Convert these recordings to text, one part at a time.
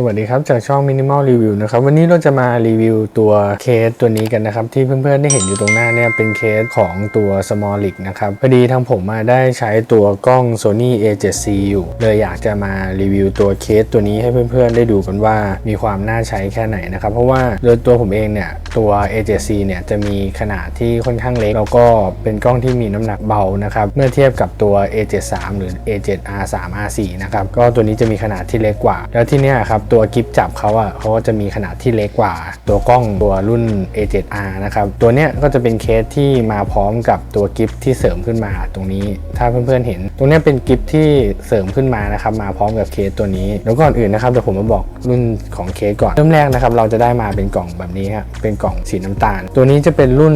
สวัสดีครับ จากช่อง Minimal Review นะครับ วันนี้เราจะมารีวิวตัวเคสตัวนี้กันนะครับ ที่เพื่อนๆได้เห็นอยู่ตรงหน้าเนี่ยเป็นเคสของตัว Small l i g นะครับ พอดีทางผมมาได้ใช้ตัวกล้อง Sony A7C อยู่ เลยอยากจะมารีวิวตัวเคสตัวนี้ให้เพื่อนๆได้ดูกันว่ามีความน่าใช้แค่ไหนนะครับ เพราะว่าโดยตัวผมเองเนี่ยตัว A7C เนี่ยจะมีขนาดที่ค่อนข้างเล็ก แล้วก็เป็นกล้องที่มีน้ำหนักเบานะครับเมื่อเทียบกับตัว A73 หรือ A7R3 R4 นะครับก็ตัวนี้จะมีขนาดที่เล็กกว่า แล้วที่เนี้ยครับตัวกิฟจับเขาอะเขาก็จะมีขนาดที่เล็กกว่า ตัวกล้องตัวรุ่น A7R นะครับ ตัวเนี้ยก็จะเป็นเคสที่มาพร้อมกับตัวกิฟที่เสริมขึ้นมาตรงนี้ ถ้าเพื่อนๆเห็น ตรงเนี้ยเป็นกิฟที่เสริมขึ้นมานะครับ มาพร้อมกับเคสตัวนี้ แล้วก่อนอื่นนะครับเดี๋ยวผมมาบอกรุ่นของเคสก่อน เริ่มแรกนะครับ เราจะได้มาเป็นกล่องแบบนี้ครับเป็นกล่องสีน้ำตาล ตัวนี้จะเป็นรุ่น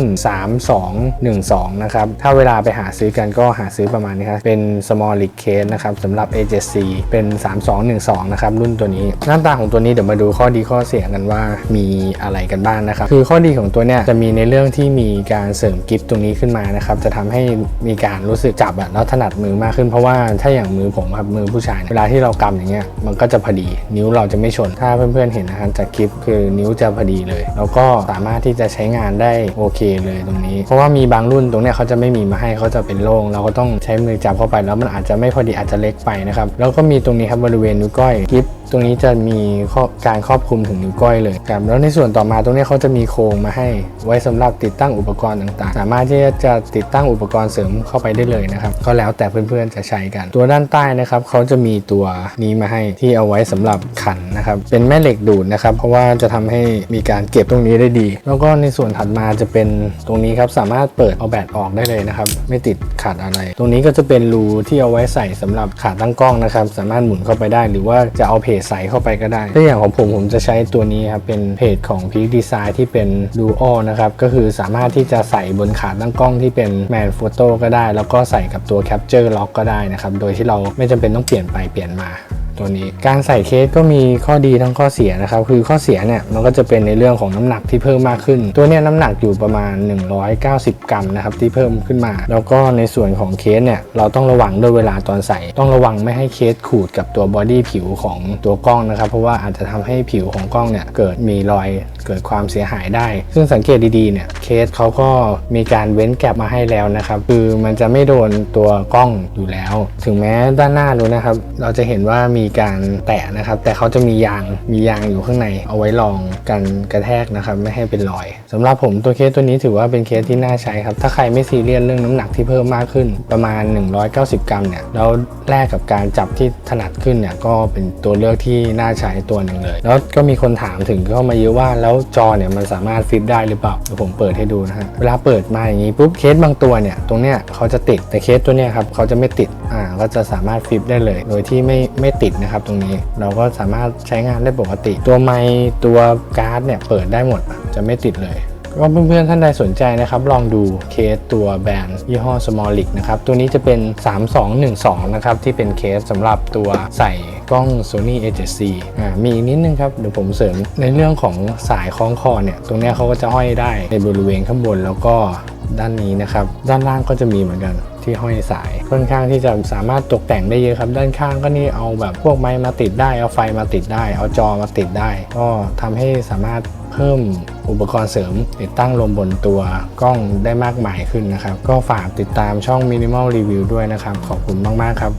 3212 นะครับ ถ้าเวลาไปหาซื้อกันก็หาซื้อประมาณนี้ครับ เป็น small l i g case นะครับสำหรับ A7C เป็น 3212 นะครับรุ่นตัวนี้หน้าตาของตัวนี้เดี๋ยวมาดูข้อดีข้อเสียกันว่ามีอะไรกันบ้างนะครับ คือข้อดีของตัวเนี้ยจะมีในเรื่องที่มีการเสริมกิฟต์ตรงนี้ขึ้นมานะครับ จะทำให้มีการรู้สึกจับอะแล้วถนัดมือมากขึ้นเพราะว่าถ้าอย่างมือผมครับมือผู้ชายเนี่ยเวลาที่เรากำอย่างเงี้ยมันก็จะพอดี นิ้วเราจะไม่ชน ถ้าเพื่อนๆเห็นนะครับจากกิฟต์คือนิ้วจะพอดีเลย แล้วก็สามารถที่จะใช้งานได้โอเคเลยตรงนี้ เพราะว่ามีบางรุ่นตรงเนี้ยเขาจะไม่มีมาให้เขาจะเป็นโล่งเราก็ต้องใช้มือจับเข้าไปแล้วมันอาจจะไม่พอดีอาจจะเล็กไปนะครับแล้วก็มีตรงนี้ครับบริเวณนิ้วก้อยกิฟต์ตรงนี้จะมีข้อการครอบคลุมถึงนิ้วก้อยเลยครับแล้วในส่วนต่อมาตรงนี้เขาจะมีโครงมาให้ ไว้สำหรับติดตั้งอุปกรณ์ต่างๆ สามารถที่จะติดตั้งอุปกรณ์เสริมเข้าไปได้เลยนะครับก็แล้วแต่เพื่อนๆจะใช้กัน ตัวด้านใต้นะครับเขาจะมีตัวนี้มาให้ที่เอาไว้สำหรับขันนะครับเป็นแม่เหล็กดูดนะครับเพราะว่าจะทำให้มีการเก็บตรงนี้ได้ดี แล้วก็ในส่วนถัดมาจะเป็นตรงนี้ครับสามารถเปิดเอาแบตออกได้เลยนะครับไม่ติดขัดอะไร ตรงนี้ก็จะเป็นรูที่เอาไว้ใส่สำหรับขาตั้งกล้องนะครับสามารถหมุนเข้าไปได้ หรือว่าจะเอาเพจใส่เข้าไปก็ได้ตัวอย่างของผมผมจะใช้ตัวนี้ครับ เป็นเพจของพีคดีไซน์ที่เป็นดูโอนะครับ ก็คือสามารถที่จะใส่บนขาตั้งกล้องที่เป็นแมนโฟโต้ก็ได้ แล้วก็ใส่กับตัวแคปเจอร์ล็อก็ได้นะครับ โดยที่เราไม่จำเป็นต้องเปลี่ยนไปเปลี่ยนมา ตัวนี้การใส่เคสก็มีข้อดีทั้งข้อเสียนะครับ คือข้อเสียเนี่ยมันก็จะเป็นในเรื่องของน้ำหนักที่เพิ่มมากขึ้น ตัวนี้น้ำหนักอยู่ประมาณ 190 กรัมนะครับที่เพิ่มขึ้นมา แล้วก็ในส่วนของเคสเนี่ยเราต้องระวังด้วยเวลาตอนใส่ ต้องระวังไม่ให้เคสขูดกับตัวบอดี้ผิวของตัวกล้องนะครับ เพราะว่าอาจจะทำให้ผิวของกล้องเนี่ยเกิดมีรอยเกิดความเสียหายได้ ซึ่งสังเกตดีๆเนี่ยเคสเขาก็มีการเว้นแกลบมาให้แล้วนะครับ คือมันจะไม่โดนตัวกล้องอยู่แล้ว ถึงแม้ด้านหน้านู้นะครับ เราจะเห็นว่ามีการแตะนะครับ แต่เขาจะมียางมียางอยู่ข้างในเอาไว้รองกันกระแทกนะครับ ไม่ให้เป็นรอยสำหรับผมตัวเคสตัวนี้ถือว่าเป็นเคสที่น่าใช้ครับ ถ้าใครไม่ซีเรียสเรื่องน้ำหนักที่เพิ่มมากขึ้นประมาณ 190 กรัมเนี่ยแล้วแลกกับการจับที่ถนัดขึ้นเนี่ยก็เป็นตัวเลือกที่น่าใช้ตัวหนึ่งเลย แล้วก็มีคนถามถึงเข้ามาเยอะว่าแล้วจอเนี่ยมันสามารถฟลิปได้หรือเปล่าเดี๋ยวผมเปิดให้ดูนะฮะเวลาเปิดมาอย่างนี้ปุ๊บเคสบางตัวเนี่ยตรงเนี้ยเขาจะติดแต่เคสตัวเนี้ยครับเขาจะไม่ติด อ่าก็จะสามารถฟลิปได้เลย โดยที่ไม่ไม่ติดนะครับตรงนี้เราก็สามารถใช้งานได้ปกติ ตัวไมค์ตัวการ์ดเนี่ยเปิดได้หมดจะไม่ติดเลยก็เพื่อนๆ ท่านใดสนใจนะครับ ลองดูเคสตัวแบรนด์ยี่ห้อ Small l i g นะครับ ตัวนี้จะเป็น 3212 นะครับ ที่เป็นเคสสำหรับตัวใส่กล้อง Sony A7C อ่ามีอีกนิดนึงครับ เดี๋ยวผมเสริมในเรื่องของสายคล้องคอเนี่ย ตรงนี้เขาก็จะห้อยได้ในบริเวณข้างบนแล้วก็ ด้านนี้นะครับ ด้านล่างก็จะมีเหมือนกันที่ห้อยสาย ค่อนข้างที่จะสามารถตกแต่งได้เยอะครับ ด้านข้างก็นี่เอาแบบพวกไม้มาติดได้ เอาไฟมาติดได้ เอาจอมาติดได้ ก็ทำให้สามารถเพิ่มอุปกรณ์เสริม ติดตั้งลมบนตัวกล้องได้มากมายขึ้นนะครับ ก็ฝากติดตามช่อง Minimal Review ด้วยนะครับ ขอบคุณมาก ๆ ครับ